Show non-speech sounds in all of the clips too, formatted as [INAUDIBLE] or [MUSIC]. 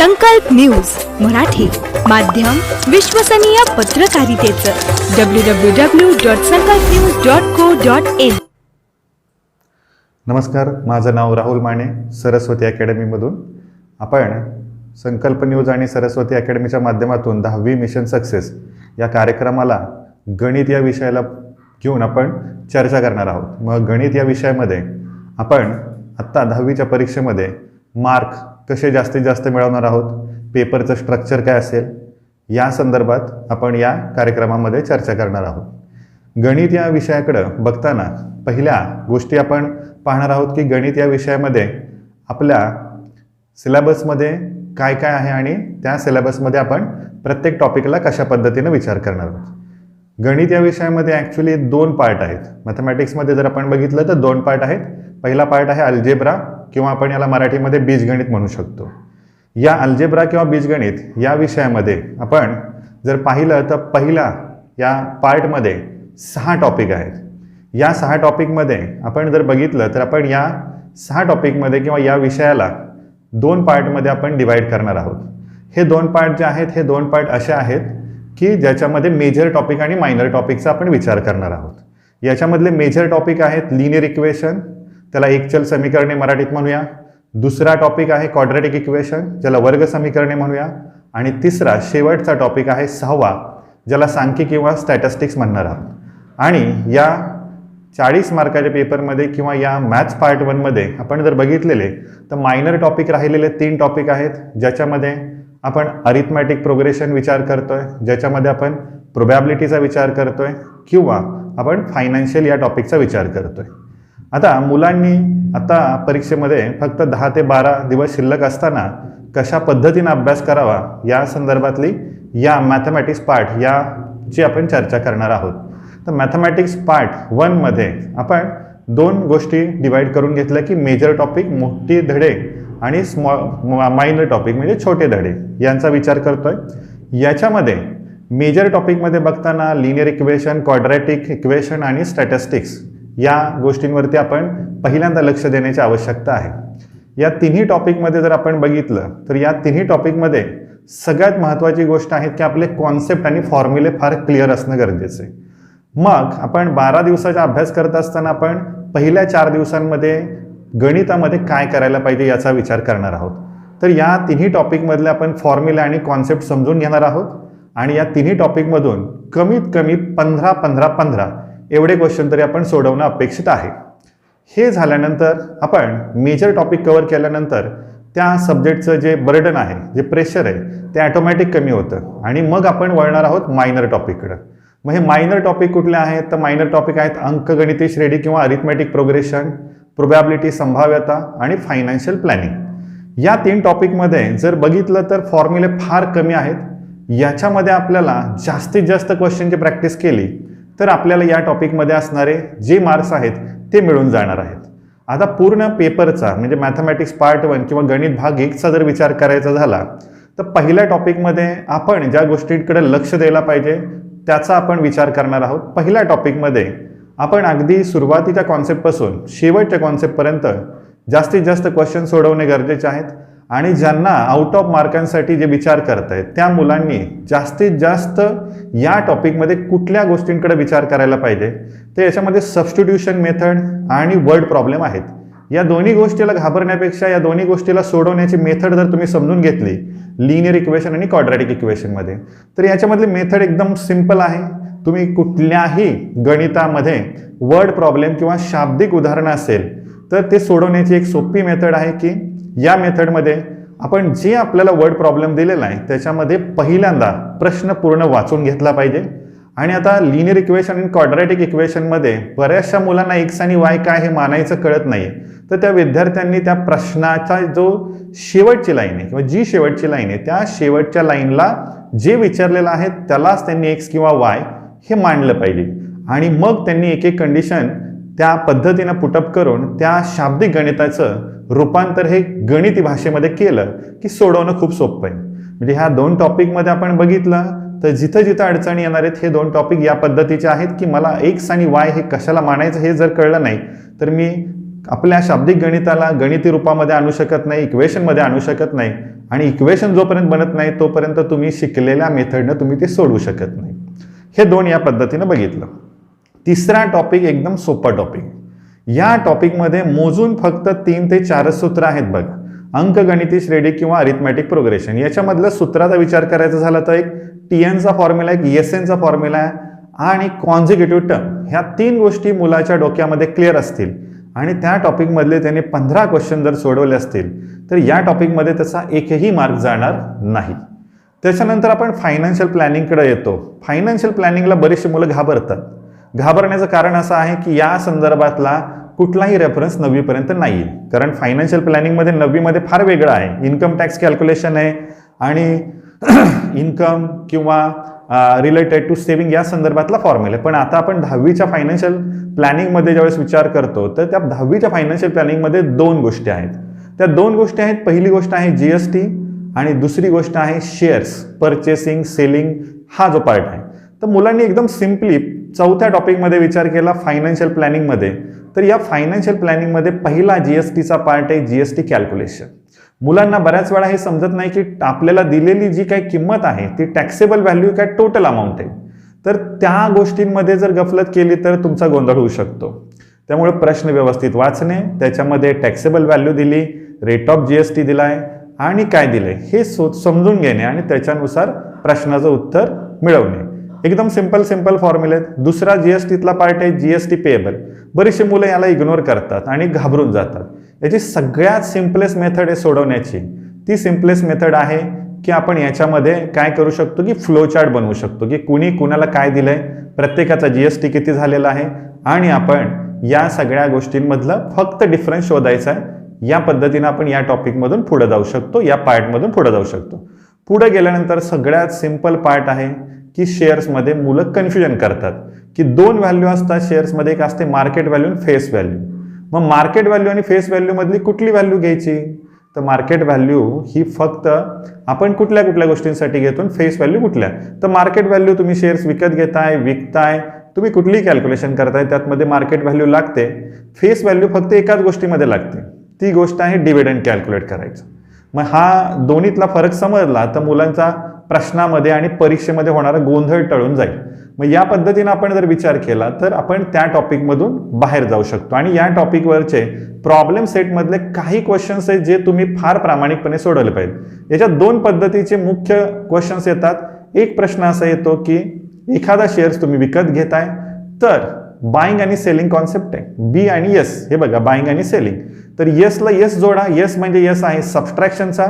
संकल्प न्यूज मराठी माध्यम विश्वसनीय पत्रकारितेचं. W W W dot Sankalp news dot co dot in नमस्कार माझं नाव राहुल माने सरस्वती अकॅडमीमधून आपण संकल्प न्यूज आणि सरस्वती अकॅडमीच्या माध्यमातून दहावी मिशन सक्सेस या कार्यक्रमाला गणित या विषयाला घेऊन आपण चर्चा करणार आहोत. मग गणित या विषयामध्ये आपण आत्ता दहावीच्या परीक्षेमध्ये मार्क कसे जास्तीत जास्त मिळवणार आहोत? पेपरचं स्ट्रक्चर काय असेल? या संदर्भात आपण या कार्यक्रमामध्ये चर्चा करणार आहोत. गणित या विषयाकडं बघताना पहिल्या गोष्टी आपण पाहणार आहोत की गणित या विषयामध्ये आपल्या सिलेबसमध्ये काय काय आहे आणि त्या सिलेबसमध्ये आपण प्रत्येक टॉपिकला कशा पद्धतीनं विचार करणार आहोत. गणित या विषयामध्ये ॲक्च्युली दोन पार्ट आहेत. मॅथमॅटिक्समध्ये जर आपण बघितलं तर दोन पार्ट आहेत. पहिला पार्ट आहे अल्जेब्रा किंवा आपण याला मराठीमध्ये बीजगणित म्हणू शकतो. या अल्जेब्रा किंवा बीजगणित या विषयामध्ये आपण जर पाहिलं तर पहिला या पार्टमध्ये सहा टॉपिक आहेत. या सहा टॉपिकमध्ये आपण जर बघितलं तर आपण या सहा टॉपिकमध्ये किंवा या विषयाला दोन पार्टमध्ये आपण डिवाईड करणार आहोत. हे दोन पार्ट जे आहेत हे दोन पार्ट असे आहेत की ज्याच्यामध्ये मेजर टॉपिक आणि मायनर टॉपिकचा आपण विचार करणार आहोत. याच्यामधले मेजर टॉपिक आहेत लिनियर इक्वेशन त्याला एकचल समीकरणे मराठीत म्हणूया. दुसरा टॉपिक आहे क्वाड्रेटिक इक्वेशन ज्याला वर्ग समीकरणे म्हणूया. आणि तिसरा शेवटचा टॉपिक आहे सहावा ज्याला सांख्यिक किंवा स्टॅटिस्टिक्स म्हणणार आहोत. आणि या चाळीस मार्काच्या पेपरमध्ये किंवा या मॅथ्स पार्ट वनमध्ये आपण जर बघितलेले तर मायनर टॉपिक राहिलेले तीन टॉपिक आहेत ज्याच्यामध्ये आपण अरिथमॅटिक प्रोग्रेशन विचार करतोय ज्याच्यामध्ये आपण प्रोबॅबिलिटीचा विचार करतो आहे किंवा आपण फायनान्शियल या टॉपिकचा विचार करतोय. आता मुलांनी आता परीक्षेमध्ये फक्त दहा ते बारा दिवस शिल्लक असताना कशा पद्धतीनं अभ्यास करावा या संदर्भातली या मॅथमॅटिक्स पार्ट याची आपण चर्चा करणार आहोत. तर मॅथमॅटिक्स पार्ट वनमध्ये आपण दोन गोष्टी डिवाईड करून घेतल्या की मेजर टॉपिक मोठी धडे आणि स्मॉ मायनर टॉपिक म्हणजे छोटे धडे यांचा विचार करतोय. याच्यामध्ये मेजर टॉपिकमध्ये बघताना लिनियर इक्वेशन क्वाड्रॅटिक इक्वेशन आणि स्टॅटिस्टिक्स या गोष्टींवरती आपण पहिल्यांदा लक्ष देण्याची आवश्यकता आहे. या तिन्ही टॉपिकमध्ये जर आपण बघितलं तर या तिन्ही टॉपिकमध्ये सगळ्यात महत्त्वाची गोष्ट आहे की आपले कॉन्सेप्ट आणि फॉर्म्युले फार क्लिअर असणं गरजेचं आहे. मग आपण बारा दिवसाचा अभ्यास करत असताना आपण पहिल्या चार दिवसांमध्ये गणितामध्ये काय करायला पाहिजे याचा विचार करणार आहोत. तर या तिन्ही टॉपिकमधले आपण फॉर्म्युला आणि कॉन्सेप्ट समजून घेणार आहोत. आणि या तिन्ही टॉपिकमधून कमीत कमी पंधरा पंधरा पंधरा एवढे क्वेश्चन तरी आपण सोडवणं अपेक्षित आहे. हे झाल्यानंतर आपण मेजर टॉपिक कवर केल्यानंतर त्या सब्जेक्टचं जे बर्डन आहे जे प्रेशर आहे ते ॲटोमॅटिक कमी होतं. आणि मग आपण वळणार आहोत मायनर टॉपिककडं मग हे मायनर टॉपिक कुठले आहेत? तर मायनर टॉपिक आहेत अंकगणिती श्रेणी किंवा अरिथमॅटिक प्रोग्रेशन प्रोबॅबिलिटी संभाव्यता आणि फायनान्शियल प्लॅनिंग या तीन टॉपिकमध्ये जर बघितलं तर फॉर्म्युले फार कमी आहेत. याच्यामध्ये आपल्याला जास्तीत जास्त क्वेश्चनची प्रॅक्टिस केली तर आपल्याला या टॉपिकमध्ये असणारे जे मार्क्स आहेत ते मिळून जाणार आहेत. आता पूर्ण पेपरचा म्हणजे मॅथमॅटिक्स पार्ट वन किंवा गणित भाग एकचा जर विचार करायचा झाला तर पहिल्या टॉपिकमध्ये आपण ज्या गोष्टींकडे लक्ष द्यायला पाहिजे त्याचा आपण विचार करणार आहोत. पहिल्या टॉपिकमध्ये आपण अगदी सुरुवातीच्या कॉन्सेप्टपासून शेवटच्या कॉन्सेप्टपर्यंत जास्तीत जास्त क्वेश्चन सोडवणे गरजेचे आहेत. आणि ज्यांना आउट ऑफ मार्कांसाठी जे विचार करत आहेत त्या मुलांनी जास्तीत जास्त या टॉपिकमध्ये कुठल्या गोष्टींकडे विचार करायला पाहिजे? तर याच्यामध्ये सबस्टिट्यूशन मेथड आणि वर्ड प्रॉब्लेम आहेत. या दोन्ही गोष्टीला घाबरण्यापेक्षा या दोन्ही गोष्टीला सोडवण्याची मेथड जर तुम्ही समजून घेतली लिनियर इक्वेशन आणि क्वाड्रॅटिक इक्वेशनमध्ये तर याच्यामधली मेथड एकदम सिंपल आहे. तुम्ही कुठल्याही गणितामध्ये वर्ड प्रॉब्लेम किंवा शाब्दिक उदाहरणं असेल तर ते सोडवण्याची एक सोपी मेथड आहे की या मेथडमध्ये आपण जे आपल्याला वर्ड प्रॉब्लेम दिलेला आहे त्याच्यामध्ये पहिल्यांदा प्रश्न पूर्ण वाचून घेतला पाहिजे. आणि आता लिनियर इक्वेशन आणि क्वाड्रॅटिक इक्वेशनमध्ये बऱ्याचशा मुलांना एक्स आणि वाय काय हे मानायचं कळत नाही तर त्या विद्यार्थ्यांनी त्या प्रश्नाचा जो शेवटची लाईन आहे किंवा जी शेवटची लाईन आहे त्या शेवटच्या लाईनला जे विचारलेलं आहे त्यालाच त्यांनी एक्स किंवा वाय हे मांडलं पाहिजे. आणि मग त्यांनी एक एक कंडिशन त्या पद्धतीनं पुटअप करून त्या शाब्दिक गणिताचं रूपांतर हे गणिती भाषेमध्ये केलं की सोडवणं खूप सोपं आहे. म्हणजे ह्या दोन टॉपिकमध्ये आपण बघितलं तर जिथं जिथं अडचणी येणार आहेत हे दोन टॉपिक या पद्धतीचे आहेत की मला एक्स आणि वाय हे कशाला मानायचं हे जर कळलं नाही तर मी आपल्या शाब्दिक गणिताला गणिती रूपामध्ये आणू शकत नाही इक्वेशनमध्ये आणू शकत नाही आणि इक्वेशन जोपर्यंत बनत नाही तोपर्यंत तुम्ही शिकलेल्या मेथडनं तुम्ही ते सोडवू शकत नाही. हे दोन या पद्धतीनं बघितलं. तिसरा टॉपिक एकदम सोपा टॉपिक या टॉपिकमध्ये मोजून फक्त तीन ते चारच सूत्र आहेत बघा. अंकगणिती श्रेणी किंवा अरिथमॅटिक प्रोग्रेशन याच्यामधल्या सूत्राचा विचार करायचा झाला तर एक टी एनचा फॉर्म्युला एक एस एनचा फॉर्म्युला आहे आणि कॉन्झिक्युटिव्ह टर्म ह्या तीन गोष्टी मुलाच्या डोक्यामध्ये क्लिअर असतील. आणि त्या टॉपिकमधले त्याने पंधरा क्वेश्चन जर सोडवले असतील तर या टॉपिकमध्ये त्याचा एकही मार्क जाणार नाही. त्याच्यानंतर आपण फायनान्शियल प्लॅनिंगकडे येतो. फायनान्शियल प्लॅनिंगला बरेचसे मुलं घाबरतात. घाबरण्याचं कारण असं आहे की या संदर्भातला कुठलाही रेफरन्स नववीपर्यंत नाही आहे कारण फायनान्शियल प्लॅनिंगमध्ये नववीमध्ये फार वेगळं आहे. इन्कम टॅक्स कॅल्क्युलेशन आहे आणि [CLEARS THROAT] इन्कम किंवा रिलेटेड टू सेव्हिंग या संदर्भातला फॉर्म्युला आहे. पण आता आपण दहावीच्या फायनान्शियल प्लॅनिंगमध्ये ज्यावेळेस विचार करतो तर त्या दहावीच्या फायनान्शियल प्लॅनिंगमध्ये दोन गोष्टी आहेत. त्या दोन गोष्टी आहेत. पहिली गोष्ट आहे जी एस टी आणि दुसरी गोष्ट आहे शेअर्स परचेसिंग सेलिंग हा जो पार्ट आहे. तर मुलांनी एकदम सिम्पली चौथ्या टॉपिकमध्ये विचार केला फायनान्शियल प्लॅनिंगमध्ये. तर या फायनान्शियल प्लॅनिंगमध्ये पहिला जी एस टीचा पार्ट आहे जी एस टी कॅल्क्युलेशन. मुलांना बऱ्याच वेळा हे समजत नाही की आपल्याला दिलेली जी काही किंमत आहे ती टॅक्सेबल व्हॅल्यू काय टोटल अमाऊंट आहे? तर त्या गोष्टींमध्ये जर गफलत केली तर तुमचा गोंधळ होऊ शकतो. त्यामुळे प्रश्न व्यवस्थित वाचणे त्याच्यामध्ये टॅक्सेबल व्हॅल्यू दिली rate of G S T दिलाय आणि काय दिले हे सो समजून घेणे आणि त्याच्यानुसार प्रश्नाचं उत्तर मिळवणे. एकदम सिंपल सिंपल फॉर्म्युले आहेत. दुसरा जीएसटीतला पार्ट आहे जीएसटी पेएबल बरीचशी मुलं याला इग्नोर करतात आणि घाबरून जातात. याची सगळ्यात सिम्पलेस्ट मेथड आहे सोडवण्याची. ती सिम्पलेस्ट मेथड आहे की आपण याच्यामध्ये काय करू शकतो की फ्लोचार्ट बनवू शकतो की कुणी कुणाला काय दिलंय प्रत्येकाचा जीएसटी किती झालेला आहे आणि आपण या सगळ्या गोष्टींमधलं फक्त डिफरन्स शोधायचा आहे. या पद्धतीनं आपण या टॉपिकमधून पुढे जाऊ शकतो या पार्टमधून पुढे जाऊ शकतो. पुढे गेल्यानंतर सगळ्यात सिंपल पार्ट आहे की शेअर्समध्ये मुलं कन्फ्युजन करतात. की दोन व्हॅल्यू असतात शेअर्समध्ये एक असते मार्केट व्हॅल्यू आणि फेस व्हॅल्यू मग मार्केट व्हॅल्यू आणि फेस व्हॅल्यू मधली कुठली व्हॅल्यू घ्यायची? तर मार्केट व्हॅल्यू ही फक्त आपण कुठल्या कुठल्या गोष्टींसाठी घेतो फेस व्हॅल्यू कुठल्या? तर मार्केट व्हॅल्यू तुम्ही शेअर्स विकत घेताय विकताय तुम्ही कुठलीही कॅल्क्युलेशन करताय त्यातमध्ये मार्केट व्हॅल्यू लागते. फेस व्हॅल्यू फक्त एकाच गोष्टीमध्ये लागते. ती गोष्ट आहे डिव्हिडंड कॅल्क्युलेट करायचं. मग हा दोन्हीतला फरक समजला तर मुलांचा प्रश्नामध्ये आणि परीक्षेमध्ये होणारा गोंधळ टळून जाईल. मग या पद्धतीनं आपण जर विचार केला तर आपण त्या टॉपिकमधून बाहेर जाऊ शकतो. आणि या टॉपिकवरचे प्रॉब्लेम सेटमधले काही क्वेश्चन्स आहेत जे तुम्ही फार प्रामाणिकपणे सोडवले पाहिजे याच्यात दोन पद्धतीचे मुख्य क्वेश्चन्स येतात. एक प्रश्न असा येतो की एखादा शेअर्स तुम्ही विकत घेताय तर बाईंग आणि सेलिंग कॉन्सेप्ट आहे. बी आणि यस हे बघा बाईंग आणि सेलिंग तर येसला येस जोडा. येस म्हणजे येस आहे सबस्ट्रॅक्शनचा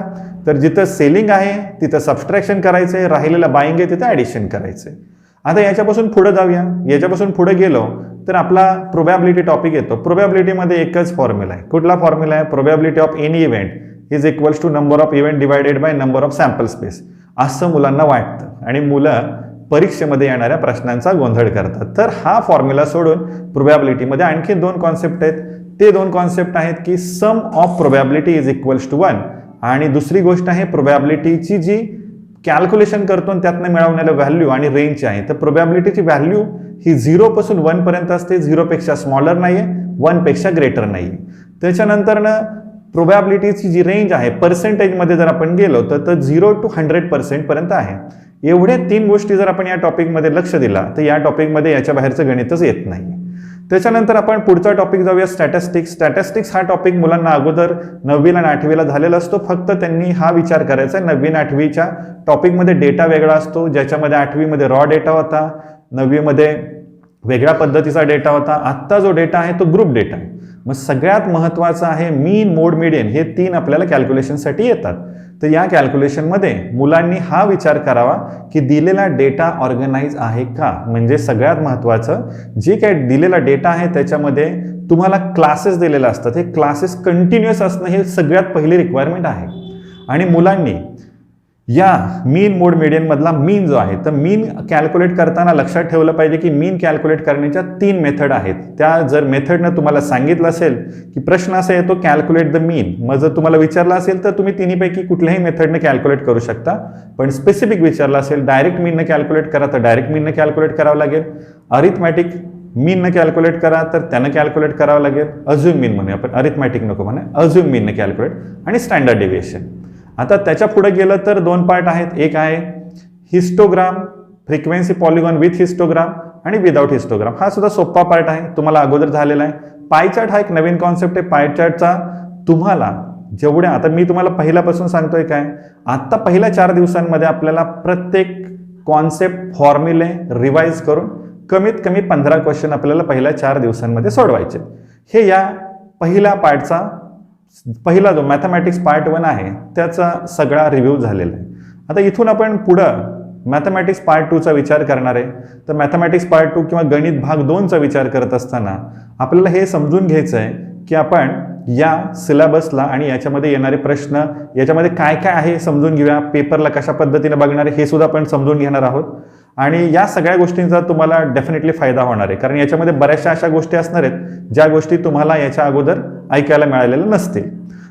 तर जिथं सेलिंग आहे तिथं सबस्ट्रॅक्शन करायचं आहे राहिलेलं बाईंग आहे तिथं ॲडिशन करायचं आहे आता याच्यापासून पुढं जाऊया. याच्यापासून पुढे गेलो तर आपला प्रोबॅबिलिटी टॉपिक येतो. प्रोबॅबिलिटीमध्ये एकच फॉर्म्युला आहे. कुठला फॉर्म्युला आहे? Probability of any event is equals to number of event divided by number of sample space असं मुलांना वाटतं. आणि मुलं परीक्षेमध्ये येणाऱ्या प्रश्नांचा गोंधळ करतात. तर हा फॉर्म्युला सोडून प्रोबॅबिलिटीमध्ये आणखी दोन कॉन्सेप्ट आहेत. ते दोन कॉन्सेप्ट आहेत की sum of probability is equals to one आणि दुसरी गोष्ट आहे प्रोबॅबिलिटीची जी कॅल्क्युलेशन करतो आणि त्यातनं मिळवण्याला व्हॅल्यू आणि रेंज आहे. तर प्रोबॅबिलिटीची व्हॅल्यू ही झिरोपासून वनपर्यंत असते. झिरोपेक्षा स्मॉलर नाही आहे वनपेक्षा ग्रेटर नाही आहे त्याच्यानंतरनं प्रोबॅबिलिटीची जी रेंज आहे पर्सेंटेजमध्ये जर आपण गेलो तर तर झिरो टू हंड्रेड पर्सेंटपर्यंत आहे. एवढ्या तीन गोष्टी जर आपण या टॉपिकमध्ये लक्ष दिला तर या टॉपिकमध्ये याच्या बाहेरचं गणितच येत नाही. त्याच्यानंतर आपण पुढचा टॉपिक जाऊया स्टॅटिस्टिक्स स्टॅटिस्टिक्स हा टॉपिक मुलांना अगोदर नववीला आणि आठवीला झालेला असतो. फक्त त्यांनी हा विचार करायचा आहे. नववी आणि आठवीच्या टॉपिकमध्ये डेटा वेगळा असतो. ज्याच्यामध्ये आठवीमध्ये रॉ डेटा होता. नववीमध्ये वेगळ्या पद्धतीचा डेटा होता. आत्ता जो डेटा आहे तो ग्रुप डेटा आहे. मग सगळ्यात महत्त्वाचं आहे मीन मोड मिडियन हे तीन आपल्याला कॅल्क्युलेशनसाठी येतात. तर या कॅल्क्युलेशनमध्ये मुलांनी हा विचार करावा की दिलेला डेटा ऑर्गनाईज आहे का? म्हणजे सगळ्यात महत्त्वाचं जे काय दिलेला डेटा आहे त्याच्यामध्ये तुम्हाला क्लासेस दिलेले असतात. हे क्लासेस कंटिन्युअस असणं हे सगळ्यात पहिली रिक्वायरमेंट आहे. आणि मुलांनी या मीन मोड मीडियनमधला मीन जो आहे तर मीन कॅल्क्युलेट करताना लक्षात ठेवलं पाहिजे की मीन कॅल्क्युलेट करण्याच्या तीन मेथड आहेत. त्या जर मेथडनं तुम्हाला सांगितलं असेल की प्रश्न असा येतो कॅल्क्युलेट द मीन मग जर तुम्हाला विचारला असेल तर तुम्ही तिन्हीपैकी कुठल्याही मेथडने कॅल्क्युलेट करू शकता. पण स्पेसिफिक विचारलं असेल डायरेक्ट मीननं कॅल्क्युलेट करा तर डायरेक्ट मीननं कॅल्क्युलेट करावं लागेल. अरिथमॅटिक मीननं कॅल्क्युलेट करा तर त्यानं कॅल्क्युलेट करावं लागेल. अझ्युम मीन म्हणूया आपण. अरिथमॅटिक नको म्हणा. अझ्युम मीननं कॅल्क्युलेट आणि स्टँडर्ड डेव्हिएशन आता त्याच्या पुढे गेलं तर दोन पार्ट आहेत. एक आहे histogram frequency polygon with histogram आणि विदाऊट हिस्टोग्राम हा सुद्धा सोपा पार्ट आहे. तुम्हाला अगोदर झालेला आहे. पाय चार्ट हा एक नवीन कॉन्सेप्ट आहे. पाय चार्टचा तुम्हाला जेवढ्या आता मी तुम्हाला पहिल्यापासून सांगतोय काय? आत्ता पहिल्या चार दिवसांमध्ये आपल्याला प्रत्येक कॉन्सेप्ट फॉर्म्युले रिवाईज करून कमीत कमी पंधरा क्वेश्चन आपल्याला पहिल्या चार दिवसांमध्ये सोडवायचे हे या पहिल्या पार्टचा पहिला जो मॅथमॅटिक्स पार्ट वन आहे त्याचा सगळा रिव्ह्यू झालेला आहे. आता इथून आपण पुढं मॅथमॅटिक्स पार्ट टूचा विचार करणार आहे. तर मॅथमॅटिक्स पार्ट टू किंवा गणित भाग दोनचा विचार करत असताना आपल्याला हे समजून घ्यायचं आहे की आपण या सिलेबसला आणि याच्यामध्ये येणारे प्रश्न याच्यामध्ये काय काय आहे समजून घेऊया. पेपरला कशा पद्धतीने बघणार हे सुद्धा आपण समजून घेणार आहोत. आणि या सगळ्या गोष्टींचा तुम्हाला डेफिनेटली फायदा होणार आहे. कारण याच्यामध्ये बऱ्याचशा अशा गोष्टी असणार आहेत ज्या गोष्टी तुम्हाला याच्या अगोदर ऐकायला मिळालेल्या नसतील.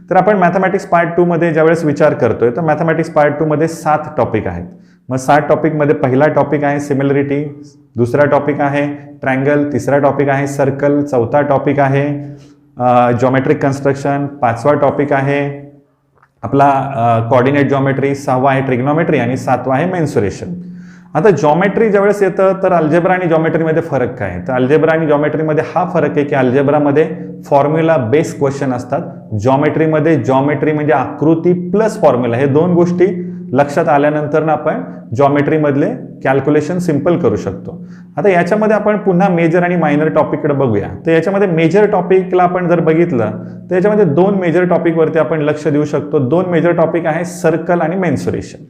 तर आपण मॅथमॅटिक्स पार्ट टूमध्ये ज्यावेळेस विचार करतोय तर मॅथमॅटिक्स पार्ट टूमध्ये सात टॉपिक आहेत. मग सात टॉपिकमध्ये पहिला टॉपिक आहे सिमिलरिटी दुसरा टॉपिक आहे ट्रँगल तिसरा टॉपिक आहे सर्कल चौथा टॉपिक आहे जॉमेट्रिक कन्स्ट्रक्शन पाचवा टॉपिक आहे आपला कॉर्डिनेट जॉमेट्री सहावा आहे ट्रिग्नॉमेट्री आणि सातवा आहे मेन्सुरेशन आता जॉमेट्री ज्यावेळेस येतं तर अल्जेब्रा आणि जॉमेट्रीमध्ये फरक काय? तर अल्जेब्रा आणि जॉमेट्रीमध्ये हा फरक आहे की अल्जेब्रामध्ये फॉर्म्युला बेस क्वेश्चन असतात. जॉमेट्रीमध्ये जॉमेट्री म्हणजे आकृती प्लस फॉर्म्युला हे दोन गोष्टी लक्षात आल्यानंतर ना आपण जॉमेट्रीमधले कॅल्क्युलेशन सिंपल करू शकतो. आता याच्यामध्ये आपण पुन्हा मेजर आणि मायनर टॉपिककडे बघूया. तर याच्यामध्ये मेजर टॉपिकला आपण जर बघितलं तर याच्यामध्ये दोन मेजर टॉपिकवरती आपण लक्ष देऊ शकतो. दोन मेजर टॉपिक आहे सर्कल आणि मेन्सुरेशन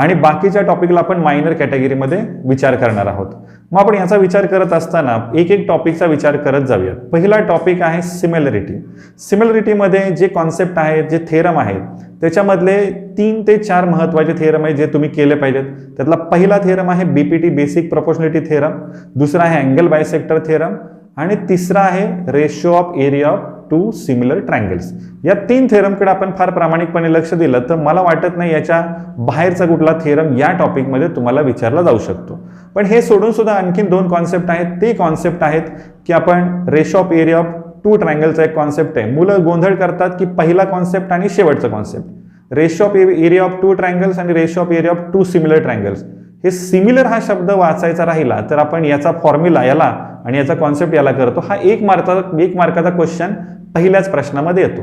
आणि बाकीच्या टॉपिकला आपण मायनर कॅटेगरीमध्ये विचार करणार आहोत. मग आपण याचा विचार करत असताना एक एक टॉपिकचा विचार करत जाऊयात. पहिला टॉपिक आहे सिमिलरिटी सिमिलरिटीमध्ये जे कॉन्सेप्ट आहेत जे थेरम आहेत त्याच्यामधले तीन ते चार महत्त्वाचे थेरम आहेत जे तुम्ही केले पाहिजेत. त्यातला पहिला थेरम आहे बीपीटी बेसिक प्रपोशनिटी थेरम दुसरा आहे अँगल बायसेक्टर थेरम आणि तिसरा आहे ratio of area of two similar triangles या तीन थेरमकडे आपण फार प्रामाणिकपणे लक्ष दिलं तर मला वाटत नाही याच्या बाहेरचा कुठला थेरम या टॉपिकमध्ये तुम्हाला विचारला जाऊ शकतो. पण हे सोडून सुद्धा आणखीन दोन कॉन्सेप्ट आहेत. ते कॉन्सेप्ट आहेत की आपण ratio of area of two ट्रँगलचा एक कॉन्सेप्ट आहे. मुलं गोंधळ करतात की पहिला कॉन्सेप्ट आणि शेवटचा concept ratio of area of two triangles आणि ratio of area of two similar triangles हे सिमिलर हा शब्द वाचायचा राहिला तर आपण याचा फॉर्म्युला याला आणि याचा कॉन्सेप्ट याला करतो. हा एक मार्काचा एक मार्काचा क्वेश्चन पहिल्याच प्रश्नामध्ये येतो.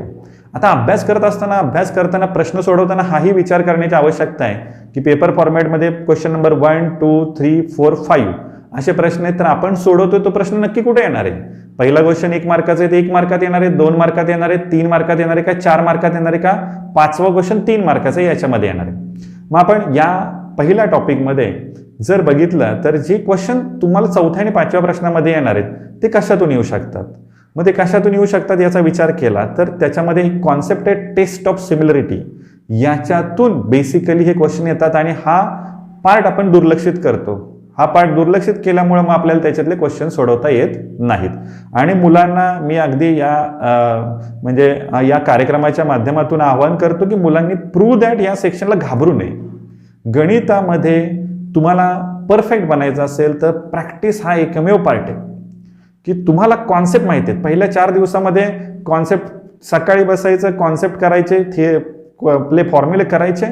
आता अभ्यास करत असताना अभ्यास करताना प्रश्न सोडवताना हाही विचार करण्याची आवश्यकता आहे. की पेपर फॉर्मॅटमध्ये question number one two three four five असे प्रश्न आहेत तर आपण सोडवतोय तो प्रश्न नक्की कुठे येणार आहे? पहिला क्वेश्चन एक मार्काचा आहे ते एक मार्कात येणार आहे दोन मार्कात येणार आहे तीन मार्कात येणार आहे का चार मार्कात येणार आहे का पाचवा क्वेश्चन तीन मार्काचा याच्यामध्ये येणार आहे. मग आपण या पहिल्या टॉपिकमध्ये जर बघितलं तर जे क्वेश्चन तुम्हाला चौथ्या आणि पाचव्या प्रश्नामध्ये येणार आहेत ते कशातून येऊ शकतात? मग ते कशातून येऊ शकतात याचा विचार केला तर त्याच्यामध्ये एक कॉन्सेप्ट आहे टेस्ट ऑफ सिमिलरिटी याच्यातून बेसिकली हे क्वेश्चन येतात आणि हा पार्ट आपण दुर्लक्षित करतो. हा पार्ट दुर्लक्षित केल्यामुळे मग आपल्याला त्याच्यातले क्वेश्चन सोडवता येत नाहीत. आणि मुलांना मी अगदी या म्हणजे या कार्यक्रमाच्या माध्यमातून आवाहन करतो की मुलांनी प्रू दॅट या सेक्शनला घाबरू नये. गणितामध्ये तुम्हाला परफेक्ट बनायचं असेल तर प्रॅक्टिस हा एकमेव पार्ट आहे. की तुम्हाला कॉन्सेप्ट माहिती आहेत. पहिल्या चार दिवसामध्ये कॉन्सेप्ट सकाळी बसायचं कॉन्सेप्ट करायचे थे आपले फॉर्म्युले करायचे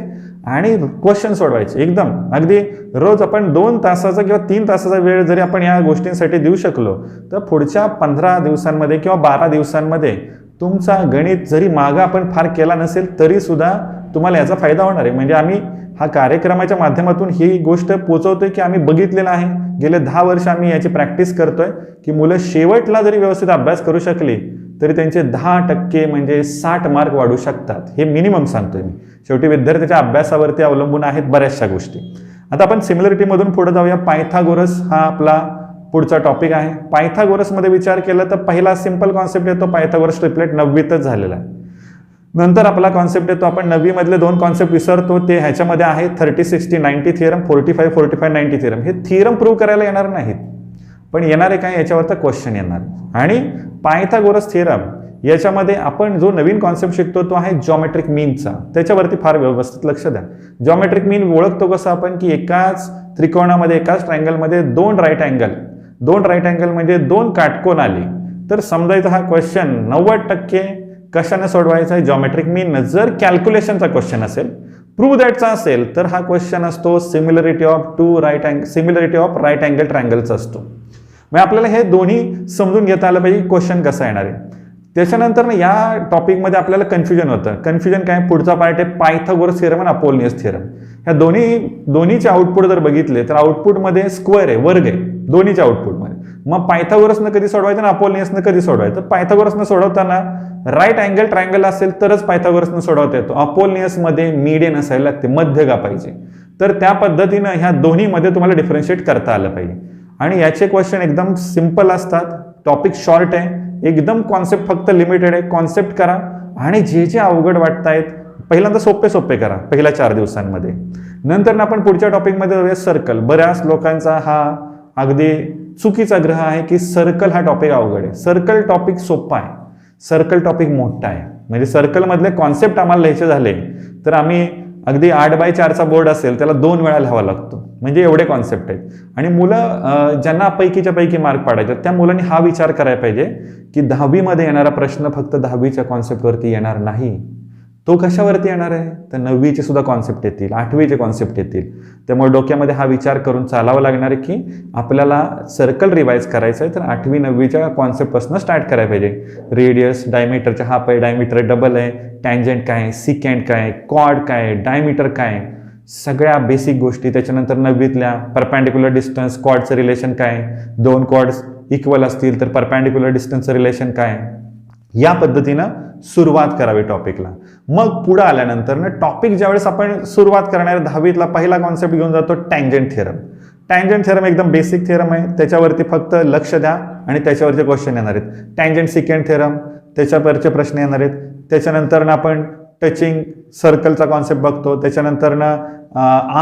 आणि क्वेश्चन सोडवायचे. एकदम. अगदी रोज आपण दोन तासाचा किंवा तीन तासाचा वेळ जरी आपण या गोष्टींसाठी देऊ शकलो तर पुढच्या पंधरा दिवसांमध्ये किंवा बारा दिवसांमध्ये तुमचा गणित जरी मागं आपण फार केला नसेल तरीसुद्धा तुम्हाला याचा फायदा होणार आहे. म्हणजे आम्ही हा कार्यक्रमाच्या माध्यमातून ही गोष्ट पोचवतोय की आम्ही बघितलेलं आहे. गेले दहा वर्ष आम्ही याची प्रॅक्टिस करतोय. की मुलं शेवटला जरी व्यवस्थित अभ्यास करू शकली तरी त्यांचे दहा टक्के म्हणजे साठ मार्क वाढू शकतात. हे मिनिमम सांगतोय मी. शेवटी विद्यार्थ्याच्या अभ्यासावरती अवलंबून आहेत बऱ्याचशा गोष्टी. आता आपण सिमिलरिटीमधून पुढे जाऊया. पायथागोरस हा आपला पुढचा टॉपिक आहे. पायथागोरसमध्ये विचार केला तर पहिला सिंपल कॉन्सेप्ट येतो. पायथागोरस ट्रिपलेट नववीतच झालेला आहे. नंतर आपला कॉन्सेप्ट येतो आपण नववीमधले दोन कॉन्सेप्ट विसरतो ते ह्याच्यामध्ये आहे thirty sixty ninety theorem forty five forty five ninety theorem हे थिअरम प्रूव्ह करायला येणार नाहीत. पण येणारे काय याच्यावर तर क्वेश्चन येणार. आणि पायथागोरस थिअरम याच्यामध्ये आपण जो नवीन कॉन्सेप्ट शिकतो तो आहे जॉमेट्रिक मीनचा त्याच्यावरती फार व्यवस्थित लक्ष द्या. जॉमेट्रिक मीन ओळखतो कसं आपण की एकाच त्रिकोणामध्ये एकाच ट्रँगलमध्ये दोन राईट अँगल दोन राईट अँगल म्हणजे दोन काटकोन आले. तर समजायचा हा क्वेश्चन नव्वद टक्के कशाने सोडवायचा आहे? जॉमेट्रिक मीन जर कॅल्क्युलेशनचा क्वेश्चन असेल प्रूव्ह दॅटचा असेल तर हा क्वेश्चन असतो सिमिलरिटी ऑफ टू राईट अँग सिमिलरिटी ऑफ राईट अँगल ट्रँगलचा असतो. मग आपल्याला हे दोन्ही समजून घेता आलं पाहिजे क्वेश्चन कसा येणार आहे. त्याच्यानंतर ना या टॉपिकमध्ये आपल्याला कन्फ्युजन होतं. कन्फ्युजन काय? पुढचा पार्ट आहे पायथागोरस थिअरम आणि अपोलिनियस थिअरम ह्या दोन्ही दोन्हीचे आउटपुट जर बघितले तर आउटपुटमध्ये स्क्वेअर आहे वर्ग आहे. दोन्हीच्या आउटपुटमध्ये मग पायथागोरसनं कधी सोडवायचं ना अपोलिनियसनं कधी सोडवायचं? पायथागोरसनं सोडवताना राईट अँगल ट्रायंगल असेल तरच पायथागोरसनं सोडवता येतो. अपोलिनियसमध्ये मीडियन असायला लागते मध्य का पाहिजे तर त्या पद्धतीनं ह्या दोन्हीमध्ये तुम्हाला डिफरन्शिएट करता आलं पाहिजे. आणि याचे क्वेश्चन एकदम सिंपल असतात. टॉपिक शॉर्ट आहे. एकदम कॉन्सेप्ट फक्त लिमिटेड आहे. कॉन्सेप्ट करा. आणि जे जे अवघड वाटतायत पहिल्यांदा सोपे सोपे करा पहिल्या चार दिवसांमध्ये. नंतर ना आपण पुढच्या टॉपिकमध्ये जाऊया. सर्कल बऱ्याच लोकांचा हा अगदी चुकीचा ग्रह आहे की सर्कल हा टॉपिक अवघड आहे. सर्कल टॉपिक सोपा आहे. सर्कल टॉपिक मोठा आहे. म्हणजे सर्कलमधले कॉन्सेप्ट आम्हाला लिहायचे झाले तर आम्ही अगदी आठ बाय चारचा बोर्ड असेल त्याला दोन वेळा लिहावा लागतो. म्हणजे एवढे कॉन्सेप्ट आहेत. आणि मुलं ज्यांना पैकीच्या पैकी मार्क पाडायचे त्या मुलांनी हा विचार करायला पाहिजे की दहावीमध्ये येणारा प्रश्न फक्त दहावीच्या कॉन्सेप्टवरती येणार नाही. तो कशावरती येणार आहे? तर नववीचे सुद्धा कॉन्सेप्ट येतील आठवीचे कॉन्सेप्ट येतील. त्यामुळे डोक्यामध्ये हा विचार करून चालावं लागणार आहे की आपल्याला सर्कल रिवाईज करायचं आहे तर आठवी नववीच्या कॉन्सेप्टपासून स्टार्ट करायला पाहिजे. रेडियस डायमीटरचा हाफ आहे डायमीटर डबल आहे. टँजंट काय सिकेंड सिकँड काय आहे? कॉड काय आहे? डायमीटर काय आहे? सगळ्या बेसिक गोष्टी त्याच्यानंतर नववीतल्या. परपॅन्डिक्युलर डिस्टन्स कॉडचं रिलेशन काय आहे? दोन कॉड्स इक्वल असतील तर परपॅन्डिक्युलर डिस्टन्सचं रिलेशन काय या पद्धतीनं सुरुवात करावी टॉपिकला. मग पुढं आल्यानंतर ना टॉपिक ज्यावेळेस आपण सुरुवात करणार दहावीतला पहिला कॉन्सेप्ट घेऊन जातो टँजंट थिअरम टँजंट थिअरम एकदम बेसिक थिअरम आहे. त्याच्यावरती फक्त लक्ष द्या आणि त्याच्यावरचे क्वेश्चन येणार आहेत. टँजंट सिकेंड थिअरम त्याच्यावरचे प्रश्न येणार आहेत. त्याच्यानंतर ना आपण टचिंग सर्कलचा कॉन्सेप्ट बघतो. त्याच्यानंतर ना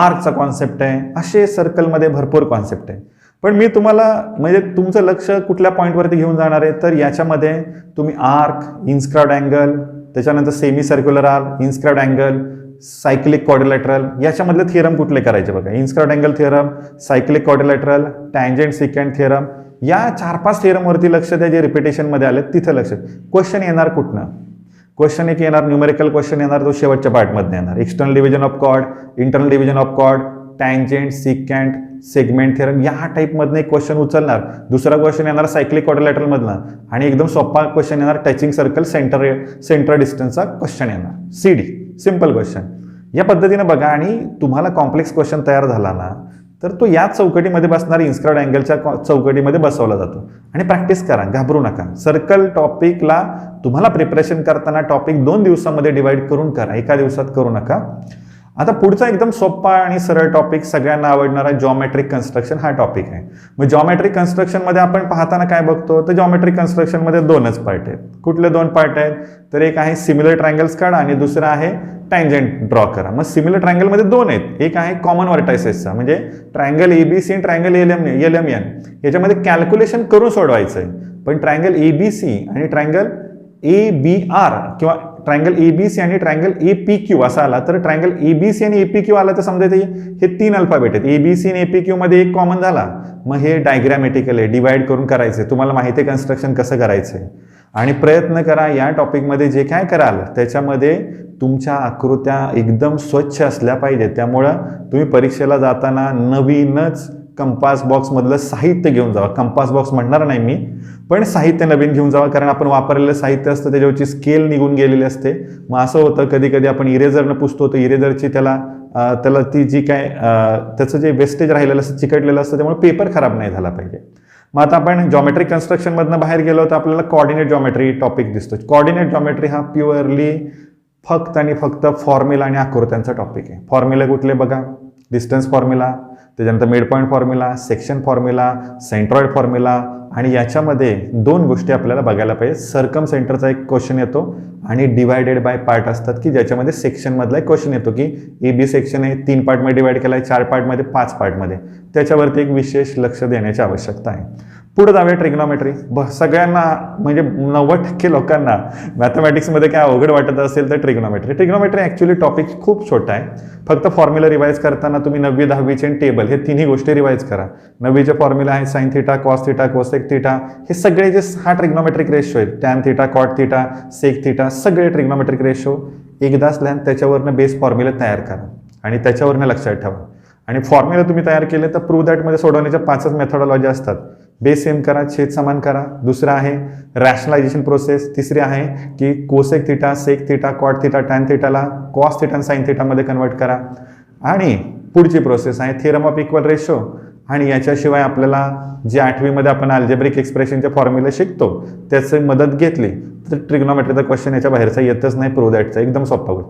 आर्कचा कॉन्सेप्ट आहे. असे सर्कलमध्ये भरपूर कॉन्सेप्ट आहे. पण मी तुम्हाला म्हणजे तुमचं लक्ष कुठल्या पॉईंटवरती घेऊन जाणार आहे? तर याच्यामध्ये तुम्ही आर्क इन्स्क्राउड अँगल त्याच्यानंतर semi circular arc inscribed angle cyclic quadrilateral याच्यामधले theorem कुठले करायचे बघा? Inscribed angle theorem cyclic quadrilateral tangent secant theorem या चार पाच थिअरमवरती लक्ष द्या जे रिपिटेशनमध्ये आले तिथं लक्ष क्वेश्चन येणार कुठनं? क्वेश्चन एक येणार न्यूमेरिकल क्वेश्चन येणार तो शेवटच्या पार्टमध्ये येणार. External division of cod internal division of cod tangent secant segment theorem या टाईपमधनं एक क्वेश्चन उचलणार. दुसरा क्वेश्चन येणार सायक्लिक क्वाड्रिलॅटरमधनं आणि एकदम सोपा क्वेश्चन येणार टचिंग सर्कल सेंटर सेंटर डिस्टन्सचा क्वेश्चन येणार. सी डी सिंपल क्वेश्चन या पद्धतीनं बघा आणि तुम्हाला कॉम्प्लेक्स क्वेश्चन तयार झाला ना तर तो याच चौकटीमध्ये बसणार इन्स्क्राउड अँगलच्या चौकटीमध्ये बसवला जातो. आणि प्रॅक्टिस करा घाबरू नका. सर्कल टॉपिकला तुम्हाला प्रिपरेशन करताना टॉपिक दोन दिवसामध्ये डिवाईड करून करा. एका दिवसात करू नका. आता पुढचा एकदम सोपा आणि सरळ टॉपिक सगळ्यांना आवडणारा जॉमेट्रिक कन्स्ट्रक्शन हा टॉपिक आहे. मग जॉमेट्रिक कन्स्ट्रक्शनमध्ये आपण पाहताना काय बघतो? तर जॉमेट्रिक कन्स्ट्रक्शनमध्ये दोनच पार्ट आहेत. कुठले दोन पार्ट आहेत? तर एक आहे सिमिलर ट्रँगल्स काढा आणि दुसरा आहे टँजंट ड्रॉ करा. मग सिमिलर ट्रँगलमध्ये दोन आहेत. एक आहे कॉमन वर्टायसेसचा म्हणजे ट्रँगल ए बी सी आणि L M L M N याच्यामध्ये कॅल्क्युलेशन करून सोडवायचं आहे पण ट्रँगल ए बी सी आणि ट्रँगल ए बी आर किंवा ट्रायंगल ए बी सी आणि ट्रायंगल ए पी क्यू असा आला. तर ट्रायंगल ए बी सी आणि ए पी क्यू आला तर समजा हे तीन अल्फाबेट आहेत. ए बी सी आणि ए पी क्यू मध्ये एक कॉमन झाला. मग हे डायग्रॅमॅटिकल आहे डिवाइड करून करायचे. तुम्हाला माहिती आहे कन्स्ट्रक्शन कसं करायचं आहे आणि प्रयत्न करा या टॉपिकमध्ये जे काय कराल त्याच्यामध्ये तुमच्या आकृत्या एकदम स्वच्छ असल्या पाहिजेत. त्यामुळं तुम्ही परीक्षेला जाताना नवीनच कंपास बॉक्समधलं साहित्य घेऊन जावा. कंपास बॉक्स म्हणणार नाही मी पण साहित्य नवीन घेऊन जावा कारण आपण वापरलेलं साहित्य असतं त्याच्यावरची स्केल निघून गेलेली असते. मग असं होतं कधी कधी आपण इरेझरनं पुसतो तर इरेझरची त्याला त्याला ती जी काय त्याचं जे वेस्टेज राहिलेलं असतं चिकटलेलं असतं त्यामुळे पेपर खराब नाही झाला पाहिजे. मग आता आपण जॉमेट्रिक कन्स्ट्रक्शनमधनं बाहेर गेलो तर आपल्याला कॉर्डिनेट जॉमेट्री टॉपिक दिसतो कॉर्डिनेट जॉमेट्री हा प्युअरली फक्त आणि फक्त फॉर्म्युला आणि आकृत्यांचा टॉपिक आहे. फॉर्म्युला कुठले बघा? डिस्टन्स फॉर्म्युला त्याच्यानंतर mid point formula section formula centroid formula आणि याच्यामध्ये दोन गोष्टी आपल्याला बघायला पाहिजे. सरकम सेंटरचा एक क्वेश्चन येतो आणि डिवायडेड बाय पार्ट असतात की ज्याच्यामध्ये सेक्शनमधला एक क्वेश्चन येतो की ए बी सेक्शन आहे तीन पार्टमध्ये डिवाईड केला आहे चार पार्टमध्ये पाच पार्टमध्ये त्याच्यावरती एक विशेष लक्ष देण्याची आवश्यकता आहे. पुढे जाऊया ट्रिग्नॉमेट्री ब सगळ्यांना म्हणजे नव्वद टक्के लोकांना मॅथमॅटिक्समध्ये काय अवघड वाटत असेल तर ट्रिग्नॉमेट्री ट्रिग्नॉमेट्री ॲक्च्युली टॉपिक खूप छोटा आहे. फक्त फॉर्म्युला रिवाईज करताना तुम्ही नववी दहावीचे टेबल हे तिन्ही गोष्टी रिवाईज करा. नववीचे फॉर्म्युला आहे sine theta cos theta cosec theta हे सगळे जे हा ट्रिग्नॉमेट्रिक रेशो आहेत tan theta cot theta sec theta सगळे ट्रिग्नॉमेट्रिक रेशो एकदाच लॅन त्याच्यावरनं बेस फॉर्म्युला तयार करा. आणि त्याच्यावरनं लक्षात ठेवा. आणि फॉर्म्युला तुम्ही तयार केले तर प्रू दॅटमध्ये सोडवण्याच्या पाचच मेथॉडॉलॉजी असतात. बेस सेम करा छेद समान करा. दुसरं आहे रॅशनलायझेशन प्रोसेस तिसरी आहे की cosec theta sec theta cot theta tan थिटाला cos theta आणि साईन थिटामध्ये कन्वर्ट करा. आणि पुढची प्रोसेस आहे थिअरम ऑफ इक्वल रेशो आणि याच्याशिवाय आपल्याला जे आठवीमध्ये आपण अल्जेब्रिक एक्सप्रेशनचे फॉर्म्युले शिकतो त्याची मदत घेतली तर ट्रिग्नॉमेट्रीचा क्वेश्चन याच्या बाहेरचा येतच नाही प्रो दॅटचा एकदम सोपा होईल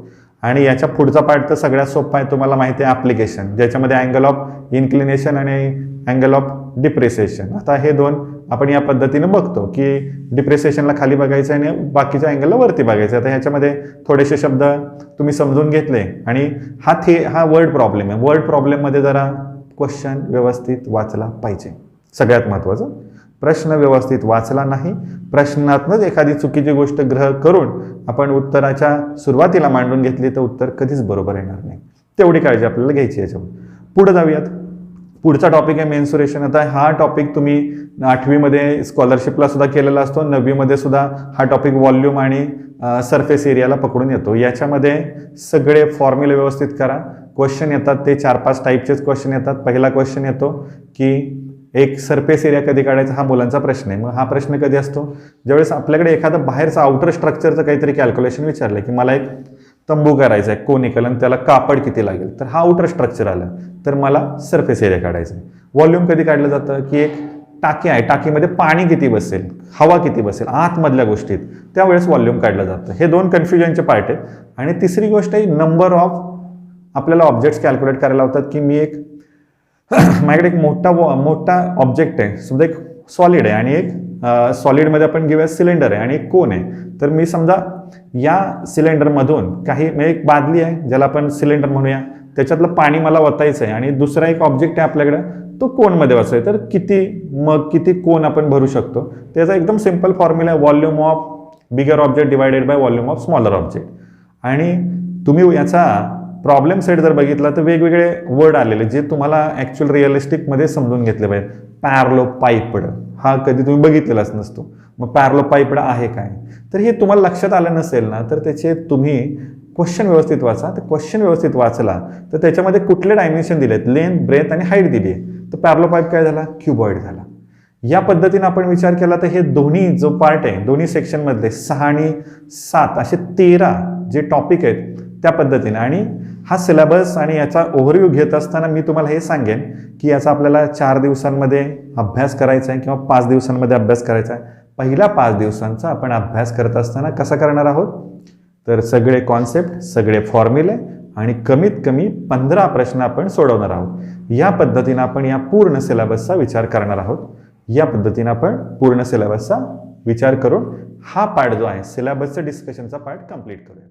आणि याच्या पुढचा पार्ट तर सगळ्यात सोपा आहे तुम्हाला माहिती आहे ॲप्लिकेशन ज्याच्यामध्ये अँगल ऑफ इन्क्लिनेशन आणि अँगल ऑफ डिप्रेसिएशन आता हे दोन आपण या पद्धतीने बघतो की डिप्रेसिएशनला खाली बघायचं आणि बाकीच्या अँगलला वरती बघायचं आता ह्याच्यामध्ये थोडेसे शब्द तुम्ही समजून घेतले आणि हा थे हा वर्ड प्रॉब्लेम आहे. वर्ड प्रॉब्लेममध्ये जरा क्वेश्चन व्यवस्थित वाचला पाहिजे. सगळ्यात महत्त्वाचं प्रश्न व्यवस्थित वाचला नाही प्रश्नातनंच एखादी चुकीची गोष्ट ग्रह करून आपण उत्तराच्या सुरुवातीला मांडून घेतली तर उत्तर कधीच बरोबर येणार नाही. तेवढी काळजी आपल्याला घ्यायची याच्यावर. पुढे जाऊयात. पुढचा टॉपिक आहे मेन्सुरेशन आता हा टॉपिक तुम्ही आठवीमध्ये स्कॉलरशिपला सुद्धा केलेला असतो. नववीमध्ये सुद्धा हा टॉपिक व्हॉल्यूम आणि सरफेस एरियाला पकडून येतो. याच्यामध्ये सगळे फॉर्म्युले व्यवस्थित करा. क्वेश्चन येतात ते चार पाच टाईपचेच क्वेश्चन येतात. पहिला क्वेश्चन येतो की एक सरफेस एरिया कधी काढायचा हा मुलांचा प्रश्न आहे. मग हा प्रश्न कधी असतो? ज्यावेळेस आपल्याकडे एखादं बाहेरचं आउटर स्ट्रक्चरचं काहीतरी कॅल्क्युलेशन विचारलं की मला एक तंबू करायचा आहे कोनिकल आणि त्याला कापड किती लागेल? तर हा आउटर स्ट्रक्चर आलं. तर मला सरफेस एरिया काढायचा आहे. व्हॉल्यूम कधी काढलं जातं? की एक टाकी आहे टाकीमध्ये पाणी किती बसेल? हवा किती बसेल? आतमधल्या गोष्टीत. त्यावेळेस व्हॉल्यूम काढलं जातं. हे दोन कन्फ्युजनचे पार्ट आहेत. आणि तिसरी गोष्ट आहे नंबर ऑफ आपल्याला ऑब्जेक्ट्स कॅल्क्युलेट करायला होतात की मी एक [COUGHS] माझ्याकडे एक मोठा मोठा ऑब्जेक्ट आहे. समजा एक सॉलिड आहे आणि एक सॉलिडमध्ये आपण घेऊया सिलेंडर आहे आणि एक कोन आहे. तर मी समजा या सिलेंडरमधून काही म्हणजे एक बादली आहे ज्याला आपण सिलेंडर म्हणूया. त्याच्यातलं पाणी मला वतायचं आहे आणि दुसरा एक ऑब्जेक्ट आहे आपल्याकडे तो कोनमध्ये वाचाय तर किती मग किती कोन आपण भरू शकतो? त्याचा एकदम सिंपल फॉर्म्युला आहे volume of bigger object divided by volume of smaller object आणि तुम्ही याचा प्रॉब्लेम सेट जर बघितला तर वेगवेगळे वर्ड आलेले जे तुम्हाला ॲक्च्युअल रिअलिस्टिकमध्ये समजून घेतले पाहिजे पॅरलो पाईपड हा कधी तुम्ही बघितलेलाच नसतो. मग पॅरलो पाईपड आहे काय? तर हे तुम्हाला लक्षात आलं नसेल ना तर त्याचे तुम्ही क्वेश्चन व्यवस्थित वाचा. तर क्वेश्चन व्यवस्थित वाचला तर त्याच्यामध्ये कुठले डायमेन्शन आहेत लेंथ ब्रेथ आणि हाईट दिली आहे. तर पॅरलो पाईप काय झाला? क्युबॉइड झाला. या पद्धतीने आपण विचार केला तर हे दोन्ही जो पार्ट आहे दोन्ही सेक्शनमधले सहा आणि सात असे तेरा जे टॉपिक आहेत त्या पद्धतीने. आणि हा सिलेबस आणि याचा ओव्हरव्ह्यू घेत असताना मी तुम्हाला हे सांगेन की याचा आपल्याला चार दिवसांमध्ये अभ्यास करायचा आहे किंवा पाच दिवसांमध्ये अभ्यास करायचा आहे. पहिल्या पाच दिवसांचा आपण अभ्यास करत असताना कसा करणार आहोत? तर सगळे कॉन्सेप्ट सगळे फॉर्म्युले आणि कमीत कमी पंधरा प्रश्न आपण सोडवणार आहोत. या पद्धतीनं आपण या पूर्ण सिलेबसचा विचार करणार आहोत. या पद्धतीनं आपण पूर्ण सिलेबसचा विचार करून हा पार्ट जो आहे सिलेबसचा डिस्कशनचा पार्ट कंप्लीट करूया